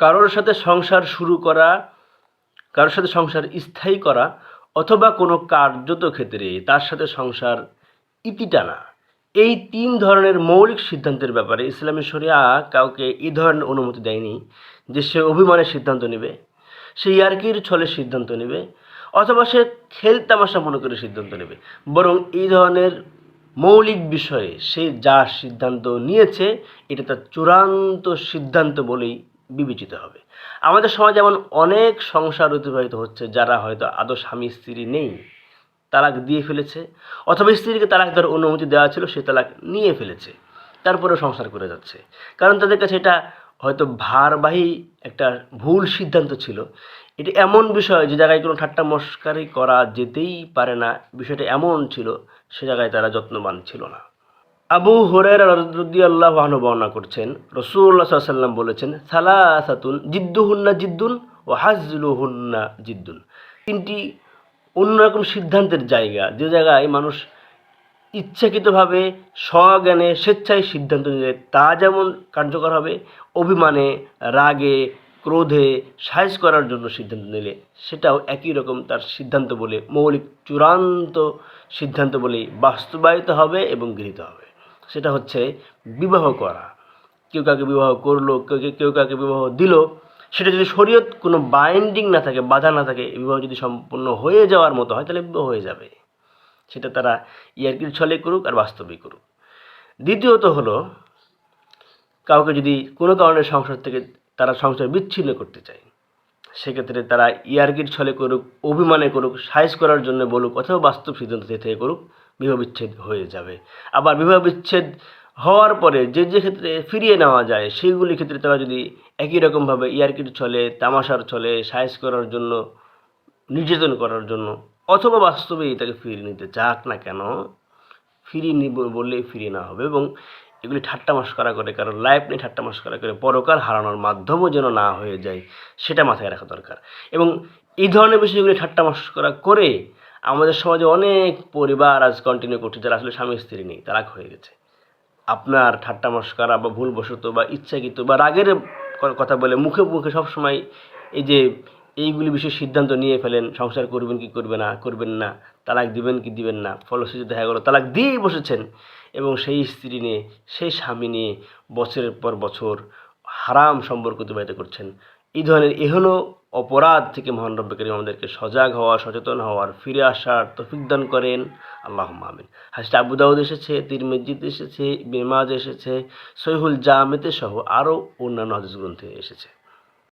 কারোর সাথে সংসার শুরু করা, কারোর সাথে সংসার স্থায়ী করা, অথবা কোনো কার্যত ক্ষেত্রে তার সাথে সংসার ইতি টানা, এই তিন ধরনের মৌলিক সিদ্ধান্তের ব্যাপারে ইসলামী শরিয়া কাউকে এই ধরনের অনুমতি দেয়নি যে সে অভিমানের সিদ্ধান্ত নেবে, সে ইয়ার্কির ছলে সিদ্ধান্ত নেবে, অথবা সে খেল তামাশা মনে করে সিদ্ধান্ত নেবে। বরং এই ধরনের মৌলিক বিষয়ে সে যা সিদ্ধান্ত নিয়েছে, এটা তার চূড়ান্ত সিদ্ধান্ত বলেই বিবেচিত হবে। আমাদের সমাজে এমন অনেক সংসার অতিবাহিত হচ্ছে যারা হয়তো আদৌ স্বামী, স্ত্রী নেই, তালাক দিয়ে ফেলেছে, অথবা স্ত্রীকে তালাক দেওয়ার অনুমতি দেওয়া ছিল, সে তালাক নিয়ে ফেলেছে, তারপরেও সংসার করে যাচ্ছে। কারণ তাদের কাছে এটা হয়তো ভারবাহী একটা ভুল সিদ্ধান্ত ছিল। এটি এমন বিষয় যে জায়গায় কোনো ঠাট্টা মস্কারি করা যেতেই পারে না। বিষয়টা এমন ছিল, সে জায়গায় তারা যত্নবান ছিল না। আবু হরের রদি আল্লাহ বর্ণনা করছেন রসুল্লাহ সাল্লাম বলেছেন, সালাসাতুন জিদ্দুহুন্না জিদ্দুন ও হাজলুহুন্না জিদ্দুন। তিনটি অন্যরকম সিদ্ধান্তের জায়গা। যে জায়গায় মানুষ ইচ্ছাকৃতভাবে স্বজ্ঞানে স্বেচ্ছায় সিদ্ধান্ত নিলে তা যেমন কার্যকর হবে, অভিমানে, রাগে, ক্রোধে সাইজ করার জন্য সিদ্ধান্ত নিলে সেটাও একই রকম তার সিদ্ধান্ত বলে, মৌলিক চূড়ান্ত সিদ্ধান্ত বলেই বাস্তবায়িত হবে এবং গৃহীত হবে। সেটা হচ্ছে বিবাহ করা। কেউ কাকে বিবাহ করল, কেউ কেউ কাকে বিবাহ দিল, সেটা যদি শরীয়ত কোনো বাইন্ডিং না থাকে, বাধা না থাকে বিবাহ যদি সম্পূর্ণ হয়ে যাওয়ার মতো হয়, তাহলে বিবাহ হয়ে যাবে। সেটা তারা ইয়ার্কির ছলে করুক আর বাস্তবিক করুক। দ্বিতীয়ত হলো, কাউকে যদি কোনো কারণে সংসার থেকে তারা সংসার বিচ্ছিন্ন করতে চায় সেক্ষেত্রে তারা ইয়ার্কির ছলে করুক, অভিমানে করুক, সাইজ করার জন্য বলুক, অথবা বাস্তব সিদ্ধান্ত থেকে করুক, বিবাহ বিচ্ছেদ হয়ে যাবে। আবার বিবাহ বিচ্ছেদ হওয়ার পরে যে যে ক্ষেত্রে ফিরিয়ে নেওয়া যায় সেইগুলি ক্ষেত্রে তারা যদি একই রকমভাবে ইয়ার্কির ছলে, তামাশার ছলে সাইজ করার জন্য, নির্যাতন করার জন্য, অথবা বাস্তবেই তাকে ফিরিয়ে নিতে চাক না কেন ফিরিয়ে নিব বললেই ফিরিয়ে নেওয়া হবে এবং এগুলি ঠাট্টা মস্করা করে, কারণ লাইফ নিয়ে ঠাট্টা মস্করা করে পরকাল হারানোর মাধ্যমও যেন না হয়ে যায়, সেটা মাথায় রাখা দরকার। এবং এই ধরনের বিষয়গুলি ঠাট্টা মস্করা করে আমাদের সমাজে অনেক পরিবার আজ কন্টিনিউ করছে, যারা আসলে স্বামী স্ত্রী নেই তালাক হয়ে গেছে। আপনার ঠাট্টা মস্করা বা ভুলবশত বা ইচ্ছাকৃত বা রাগের কথা বলে মুখে মুখে সবসময় এই যে এইগুলি বিষয়ে সিদ্ধান্ত নিয়ে ফেলেন, সংসার করবেন কি করবে না, করবেন না, তালাক দিবেন কি দিবেন না, ফলশ্রুতি দেখা গেলো, তালাক দিয়েই বসেছেন। এবং সেই স্ত্রী নিয়ে, সেই স্বামী নিয়ে বছরের পর বছর হারাম সম্পর্ক অতিবাহিত করছেন। এই ধরনের এহন অপরাধ থেকে মহান রব্বে করিম আমাদেরকে সজাগ হওয়া, সচেতন হওয়ার, ফিরে আসার তফিক দান করেন। আল্লাহ আমিন। হাসটা আবু দাউদ এসেছে, তিরমিজিতে এসেছে বেমাজ এসেছে, সহিহুল জামেতে সহ আরও অন্যান্য হাদিস গ্রন্থে এসেছে।